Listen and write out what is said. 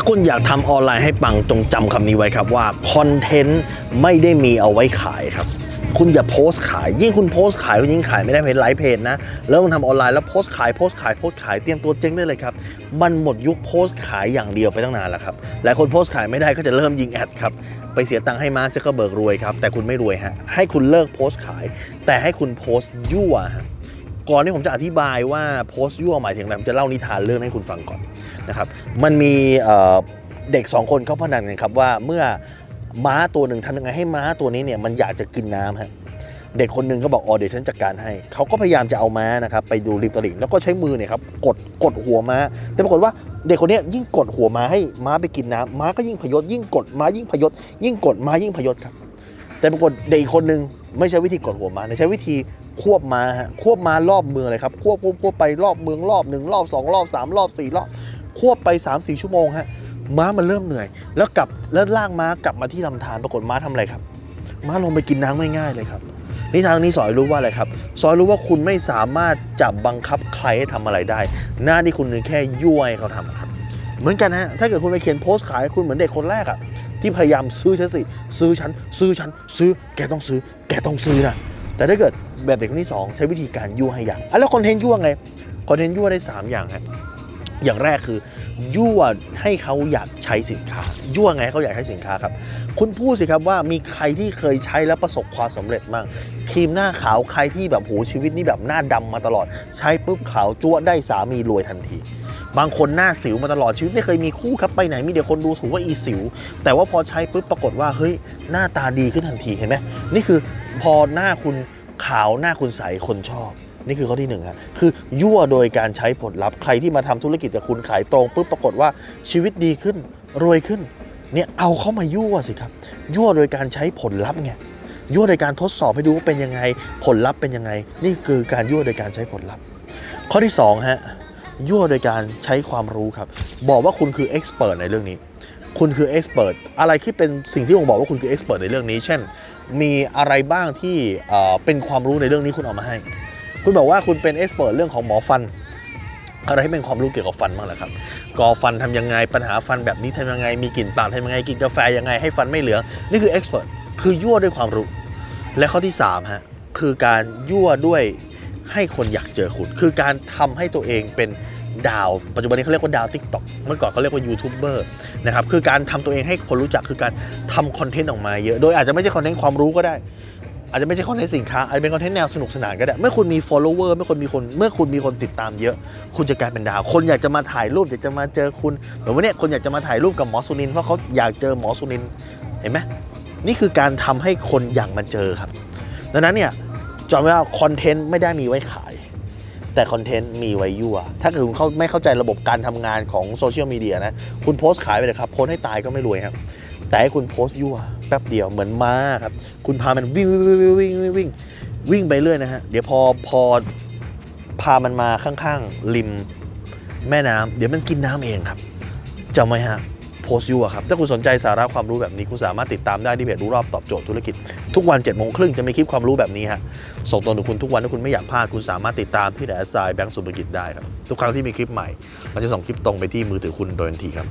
ถ้าคุณอยากทำออนไลน์ให้ปังจงจำคำนี้ไว้ครับว่าคอนเทนต์ไม่ได้มีเอาไว้ขายครับ คุณอย่าโพสต์ขาย ยิ่งคุณโพสต์ขายคุณยิ่งขายไม่ได้เพจไลฟ์เพจนะแล้วคุณทำออนไลน์แล้วโพสต์ขายโพสต์ขายโพสต์ขายเตรียมตัวเจ๊งได้เลยครับ มันหมดยุคโพสต์ขายอย่างเดียวไปตั้งนานแล้วครับหลายคนโพสต์ขายไม่ได้ก็จะเริ่มยิงแอดครับไปเสียตังค์ให้มาร์คซักเคอร์เบิร์กรวยครับแต่คุณไม่รวยฮะให้คุณเลิกโพสต์ขาย แต่ให้คุณโพสต์ยั่วฮะ ก่อนที่ผมจะอธิบายว่าโพสต์ยั่วหมายถึงอะไรผมจะเล่านิทานเรื่องให้คุณฟังก่อนนะครับมันมีเด็กสองคนเขาพนันกันครับว่าเมื่อม้าตัวหนึ่งทำยังไงให้ม้าตัวนี้เนี่ยมันอยากจะกินน้ำฮะเด็กคนหนึ่งก็บอกอ๋อเดี๋ยวฉันจัดการให้เขาก็พยายามจะเอาม้านะครับไปดูริมตลิ่งแล้วก็ใช้มือเนี่ยครับกดกดหัวม้า แต่ปรากฏว่าเด็กคนนี้ยิ่งกดหัวม้าให้ม้าไปกินน้ำม้าก็ยิ่งพยศยิ่งกดม้ายิ่งพยศยิ่งกดม้ายิ่งพยศครับ แต่ปรากฏเด็กคนหนึ่ง ไม่ใช้วิธีกดหัวม้าใช้วิธีควบม้าฮะควบม้ารอบเมืองเลยครับควบควบควบไปรอบเมืองรอบหนึ่งรอบสองรอบสามรอบสี่รอบควบไป3ามสี่ชั่วโมงฮะม้ามันเริ่มเหนื่อย แล้วกลับแล้วลากม้ากลับมาที่ลำธารปรากฏม้าทำอะไรครับ ม้าลงไปกินน้ำง่ายๆเลยครับนิทานนี้สอนให้รู้ว่าอะไรครับสอนให้รู้ว่าคุณไม่สามารถจับบังคับใครให้ทำอะไรได้ หน้าที่คุณคือแค่ยั่วให้เขาทำครับ เหมือนกันฮะถ้าเกิดคุณไปเขียนโพสต์ขายคุณเหมือนเด็กคนแรกอะ ที่พยายามซื้อฉันสิซื้อฉันซื้อฉันซื้อแกต้องซื้อ แกต้องซื้อนะแต่ถ้าเกิดแบบเด็กคนที่สองใช้วิธีการยั่วให้อย่างอะแล้วคอนเทนต์ยั่วไงคอนเทนต์ยั่วได้สามอย่างฮะ อย่างแรกคือ ยั่วให้เขาอยากใช้สินค้า ยั่วไงให้เขาอยากใช้สินค้าครับ คุณพูดสิครับว่ามีใครที่เคยใช้แล้วประสบความสำเร็จบ้างครีมหน้าขาวใครที่แบบโหชีวิตนี่แบบหน้าดำมาตลอด ใช้ปุ๊บขาวจั่วได้สามีรวยทันที บางคนหน้าสิวมาตลอดชีวิตไม่เคยมีคู่ครับไปไหนมีเดี๋ยวคนดูถูกว่าอีสิว แต่ว่าพอใช้ปุ๊บปรากฏว่าเฮ้ยหน้าตาดีขึ้นทันทีเห็นไหมนี่คือพอหน้าคุณขาวหน้าคุณใสคนชอบ นี่คือข้อที่หนึ่งครับคือยั่วโดยการใช้ผลลัพธ์ใครที่มาทำธุรกิจกับคุณขายตรงปุ๊บปรากฏว่าชีวิตดีขึ้นรวยขึ้นเนี่ยเอาเข้ามายั่วสิครับ ยั่วโดยการใช้ผลลัพธ์ไงยั่วโดยการทดสอบให้ดูว่าเป็นยังไง ผลลัพธ์เป็นยังไง นี่คือการยั่วโดยการใช้ผลลัพธ์ ข้อที่สองฮะยั่วโดยการใช้ความรู้ครับ บอกว่าคุณคือเอ็กซ์เพรสในเรื่องนี้ คุณคือเอ็กซ์เพรสอะไรที่เป็นสิ่งที่ผมบอกว่าคุณคือเอ็กซ์เพรสในเรื่องนี้ เช่น มีอะไรบ้างที่เป็นความรู้ในเรื่องนี้คุณเอามาให้ คุณบอกว่าคุณเป็นเอ็กซ์เพรสเรื่องของหมอฟัน อะไรที่เป็นความรู้เกี่ยวกับฟันบ้างล่ะครับกอฟันทำยังไงปัญหาฟันแบบนี้ทำยังไงมีกลิ่นปากทำยังไงกินกาแฟยังไงให้ฟันไม่เหลืองนี่คือเอ็กซ์เพรสคือยั่วด้วยความรู้ และข้อที่3ฮะคือการยั่วด้วยให้คนอยากเจอคุณ คือการทำให้ตัวเองเป็นดาว ปัจจุบันนี้เขาเรียกว่าดาวทิกต็อกเมื่อก่อนเขาเรียกว่ายูทูบเบอร์นะครับ คือการทำตัวเองให้คนรู้จัก คือการทำคอนเทนต์ออกมาเยอะ โดยอาจจะไม่ใช่คอนเทนต์ความรู้ก็ได้ อาจจะไม่ใช่คอนเทนต์สินค้าอาจจะเป็นคอนเทนต์แนวสนุกสนานก็ได้ เมื่อคุณมี follower เมื่อคุณมีคนเมื่อคุณมีคนติดตามเยอะ คุณจะกลายเป็นดาว คนอยากจะมาถ่ายรูปอยากจะมาเจอคุณเหมือนวันเนี้ยคนอยากจะมาถ่ายรูปกับหมอสุนินเพราะเขาอยากเจอหมอสุนินเห็นไหมนี่คือการทำให้คนอยากมาเจอครับ ดังนั้นเนี่ยจำไว้ว่าคอนเทนต์ไม่ได้มีไว้ขาย แต่คอนเทนต์มีไว้ยั่ว ถ้าเกิดคุณเขาไม่เข้าใจระบบการทำงานของโซเชียลมีเดียนะคุณโพสต์ขายไปเลยครับโพสต์ให้ตายก็ไม่รวยครับ แต่ให้คุณโพสต์ยั่วแป๊บเดียวเหมือนม้าครับ คุณพามันวิ่งวิ่งวิ่งวิ่งวิ่งวิ่งวิ่งไปเรื่อยนะฮะ เดี๋ยวพอพอพามันมาข้างๆ ริมแม่น้ำเดี๋ยวมันกินน้ำเองครับจำไว้ฮะโพสต์ยั่วครับ ถ้าคุณสนใจสาระความรู้แบบนี้ คุณสามารถติดตามได้ที่เพจรู้รอบตอบโจทย์ธุรกิจ ทุกวัน7จ็ดโมงครึ่งจะมีคลิปความรู้แบบนี้ฮะส่งตรงถึงคุณทุกวันถ้าคุณไม่อยากพลาดคุณสามารถติดตามที่แอสไซแบงก์สุภกิจได้ครับทุกครั้งที่มีคลิปใหม่มันจะส่งคลิปตรงไปที่มือถือคุณโดยทันทีครับ